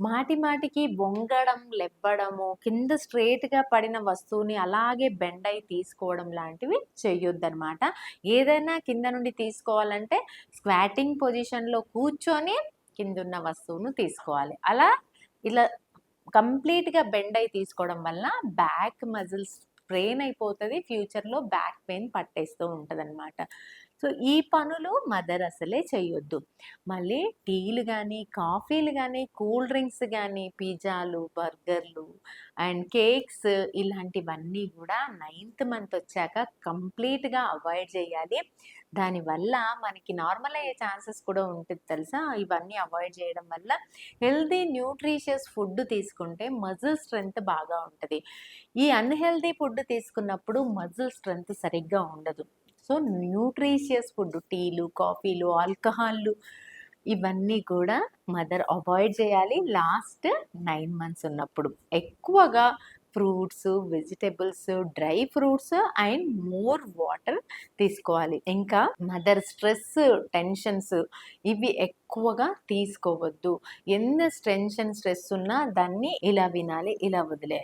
మాటి మాటికి వంగడం, లెవ్వడము, కింద స్ట్రెయిట్‌గా పడిన వస్తువుని అలాగే బెండ్ తీసుకోవడం లాంటివి చెయ్యొద్దనమాట. ఏదైనా కింద నుండి తీసుకోవాలంటే స్క్వాటింగ్ పొజిషన్‌లో కూర్చొని కిందున్న వస్తువును తీసుకోవాలి. అలా ఇలా కంప్లీట్‌గా బెండ్ తీసుకోవడం వల్ల బ్యాక్ మజిల్స్ స్ట్రెయిన్ అయిపోతుంది ఫ్యూచర్‌లో బ్యాక్ పెయిన్ పట్టేస్తూ ఉంటుంది అనమాట సో, ఈ పనులు మదర్ అసలే చేయొద్దు మళ్ళీ టీలు కానీ కాఫీలు కానీ కూల్ డ్రింక్స్ కానీ పిజ్జాలు, బర్గర్‌లు అండ్ కేక్స్ ఇలాంటివన్నీ కూడా నైన్త్ మంత్ వచ్చాక కంప్లీట్‌గా అవాయిడ్ చేయాలి దానివల్ల మనకి నార్మల్ అయ్యే ఛాన్సెస్ కూడా ఉంటుంది తెలుసా? ఇవన్నీ అవాయిడ్ చేయడం వల్ల హెల్తీ న్యూట్రిషియస్ ఫుడ్ తీసుకుంటే మజిల్ స్ట్రెంత్ బాగా ఉంటుంది ఈ అన్హెల్దీ ఫుడ్ తీసుకున్నప్పుడు మజిల్ స్ట్రెంత్ సరిగ్గా ఉండదు. సో, న్యూట్రీషియస్ ఫుడ్ టీలు, కాఫీలు, ఆల్కహాల్లు ఇవన్నీ కూడా మదర్ అవాయిడ్ చేయాలి లాస్ట్ నైన్ మంత్స్ ఉన్నప్పుడు. ఎక్కువగా fruits, vegetables dry fruits and more water తీసుకోవాలి. ఇంకా మదర్ స్ట్రెస్, టెన్షన్స్ ఇవి ఎక్కువగా తీసుకోవద్దు. ఎంత టెన్షన్, స్ట్రెస్ ఉన్నా దాన్ని ఇలా వినాలి, ఇలా వదిలేయాలి.